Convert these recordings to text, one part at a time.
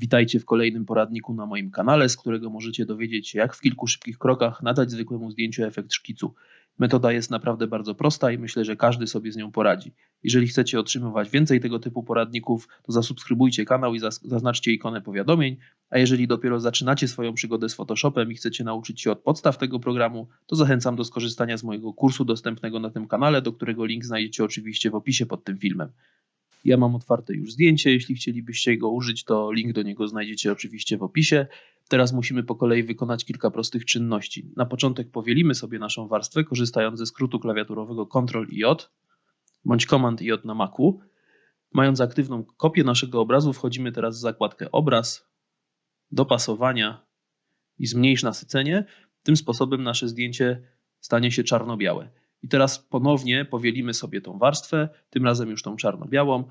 Witajcie w kolejnym poradniku na moim kanale, z którego możecie dowiedzieć się, jak w kilku szybkich krokach nadać zwykłemu zdjęciu efekt szkicu. Metoda jest naprawdę bardzo prosta i myślę, że każdy sobie z nią poradzi. Jeżeli chcecie otrzymywać więcej tego typu poradników, to zasubskrybujcie kanał i zaznaczcie ikonę powiadomień, a jeżeli dopiero zaczynacie swoją przygodę z Photoshopem i chcecie nauczyć się od podstaw tego programu, to zachęcam do skorzystania z mojego kursu dostępnego na tym kanale, do którego link znajdziecie oczywiście w opisie pod tym filmem. Ja mam otwarte już zdjęcie, jeśli chcielibyście go użyć, to link do niego znajdziecie oczywiście w opisie. Teraz musimy po kolei wykonać kilka prostych czynności. Na początek powielimy sobie naszą warstwę, korzystając ze skrótu klawiaturowego Ctrl i J, bądź Command J na Macu. Mając aktywną kopię naszego obrazu, wchodzimy teraz w zakładkę Obraz, Dopasowania i Zmniejsz nasycenie. Tym sposobem nasze zdjęcie stanie się czarno-białe. I teraz ponownie powielimy sobie tą warstwę, tym razem już tą czarno-białą,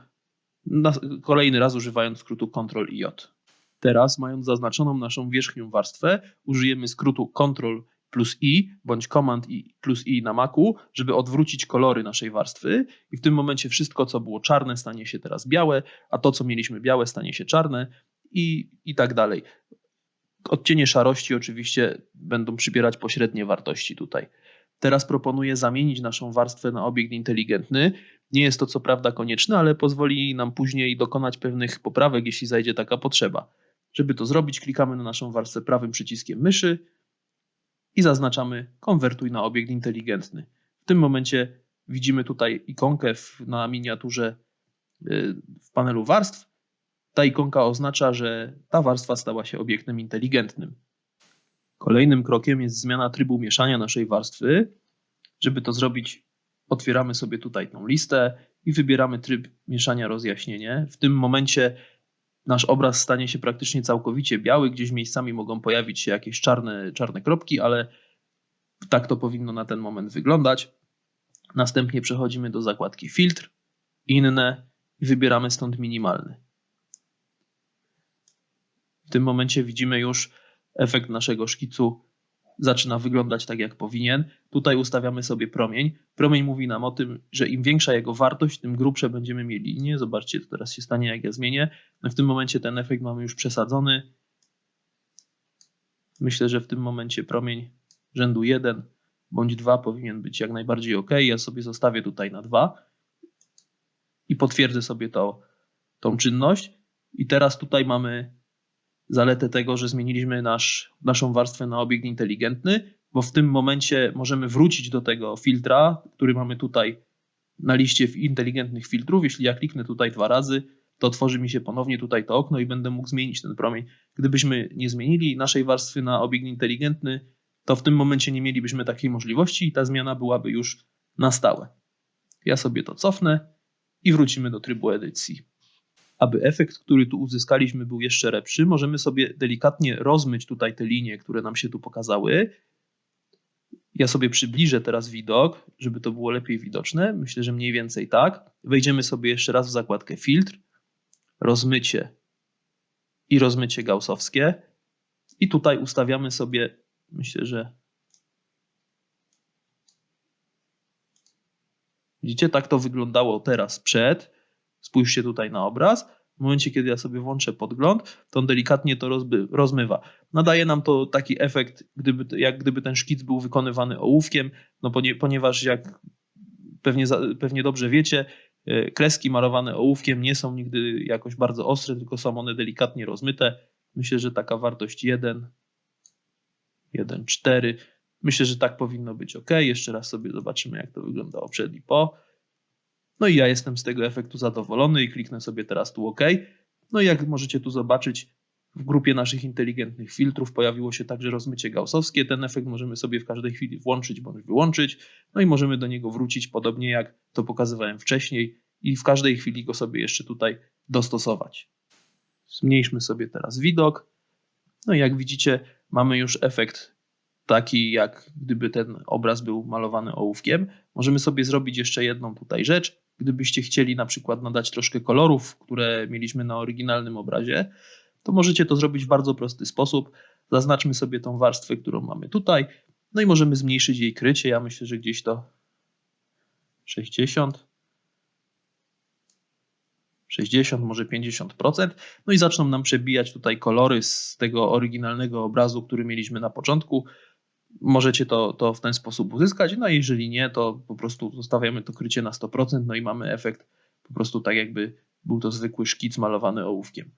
kolejny raz używając skrótu Ctrl i J. Teraz, mając zaznaczoną naszą wierzchnią warstwę, użyjemy skrótu Ctrl plus I bądź Command I plus I na Macu, żeby odwrócić kolory naszej warstwy i w tym momencie wszystko, co było czarne, stanie się teraz białe, a to, co mieliśmy białe, stanie się czarne i, i tak dalej. Odcienie szarości oczywiście będą przybierać pośrednie wartości tutaj. Teraz proponuję zamienić naszą warstwę na obiekt inteligentny. Nie jest to co prawda konieczne, ale pozwoli nam później dokonać pewnych poprawek, jeśli zajdzie taka potrzeba. Żeby to zrobić, klikamy na naszą warstwę prawym przyciskiem myszy i zaznaczamy konwertuj na obiekt inteligentny. W tym momencie widzimy tutaj ikonkę na miniaturze y, w panelu warstw. Ta ikonka oznacza, że ta warstwa stała się obiektem inteligentnym. Kolejnym krokiem jest zmiana trybu mieszania naszej warstwy. Żeby to zrobić, otwieramy sobie tutaj tą listę i wybieramy tryb mieszania rozjaśnienie. W tym momencie nasz obraz stanie się praktycznie całkowicie biały, gdzieś miejscami mogą pojawić się jakieś czarne, czarne kropki, ale tak to powinno na ten moment wyglądać. Następnie przechodzimy do zakładki filtr, inne i wybieramy stąd minimalny. W tym momencie widzimy już efekt naszego szkicu zaczyna wyglądać tak, jak powinien. Tutaj ustawiamy sobie promień. Promień mówi nam o tym, że im większa jego wartość, tym grubsze będziemy mieli linie. Zobaczcie, co teraz się stanie, jak ja zmienię. No w tym momencie ten efekt mamy już przesadzony. Myślę, że w tym momencie promień rzędu 1 bądź 2 powinien być jak najbardziej ok. Ja sobie zostawię tutaj na 2 i potwierdzę sobie to, tą czynność. I teraz tutaj mamy zaletę tego, że zmieniliśmy nasz, naszą warstwę na obiekt inteligentny, bo w tym momencie możemy wrócić do tego filtra, który mamy tutaj na liście inteligentnych filtrów. Jeśli ja kliknę tutaj dwa razy, to otworzy mi się ponownie tutaj to okno i będę mógł zmienić ten promień. Gdybyśmy nie zmienili naszej warstwy na obiekt inteligentny, to w tym momencie nie mielibyśmy takiej możliwości i ta zmiana byłaby już na stałe. Ja sobie to cofnę i wrócimy do trybu edycji. Aby efekt, który tu uzyskaliśmy, był jeszcze lepszy, możemy sobie delikatnie rozmyć tutaj te linie, które nam się tu pokazały. Ja sobie przybliżę teraz widok, żeby to było lepiej widoczne. Myślę, że mniej więcej tak. Wejdziemy sobie jeszcze raz w zakładkę filtr, rozmycie i rozmycie gaussowskie. I tutaj ustawiamy sobie, myślę, że Widzicie, tak to wyglądało teraz przed. Spójrzcie tutaj na obraz. W momencie, kiedy ja sobie włączę podgląd, to on delikatnie to rozby, rozmywa. Nadaje nam to taki efekt, gdyby, jak gdyby ten szkic był wykonywany ołówkiem, no ponieważ jak pewnie, pewnie dobrze wiecie, e, kreski marowane ołówkiem nie są nigdy jakoś bardzo ostre, tylko są one delikatnie rozmyte. Myślę, że taka wartość 1, 1, 4. Myślę, że tak powinno być ok. Jeszcze raz sobie zobaczymy, jak to wyglądało przed i po. No i ja jestem z tego efektu zadowolony i kliknę sobie teraz tu OK. No i jak możecie tu zobaczyć, w grupie naszych inteligentnych filtrów pojawiło się także rozmycie gaussowskie. Ten efekt możemy sobie w każdej chwili włączyć bądź wyłączyć. No i możemy do niego wrócić, podobnie jak to pokazywałem wcześniej i w każdej chwili go sobie jeszcze tutaj dostosować. Zmniejszmy sobie teraz widok. No i jak widzicie, mamy już efekt taki, jak gdyby ten obraz był malowany ołówkiem. Możemy sobie zrobić jeszcze jedną tutaj rzecz. Gdybyście chcieli na przykład nadać troszkę kolorów, które mieliśmy na oryginalnym obrazie, to możecie to zrobić w bardzo prosty sposób. Zaznaczmy sobie tą warstwę, którą mamy tutaj, no i możemy zmniejszyć jej krycie. Ja myślę, że gdzieś to 60. 60, może 50%. No i zaczną nam przebijać tutaj kolory z tego oryginalnego obrazu, który mieliśmy na początku. Możecie to, to w ten sposób uzyskać. No a jeżeli nie, to po prostu zostawiamy to krycie na 100%, no i mamy efekt po prostu tak jakby był to zwykły szkic malowany ołówkiem.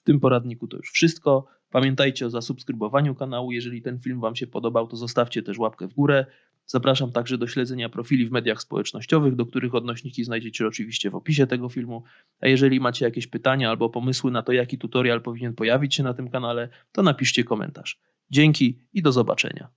W tym poradniku to już wszystko. Pamiętajcie o zasubskrybowaniu kanału. Jeżeli ten film Wam się podobał, to zostawcie też łapkę w górę. Zapraszam także do śledzenia profili w mediach społecznościowych, do których odnośniki znajdziecie oczywiście w opisie tego filmu. A jeżeli macie jakieś pytania albo pomysły na to, jaki tutorial powinien pojawić się na tym kanale, to napiszcie komentarz. Dzięki i do zobaczenia.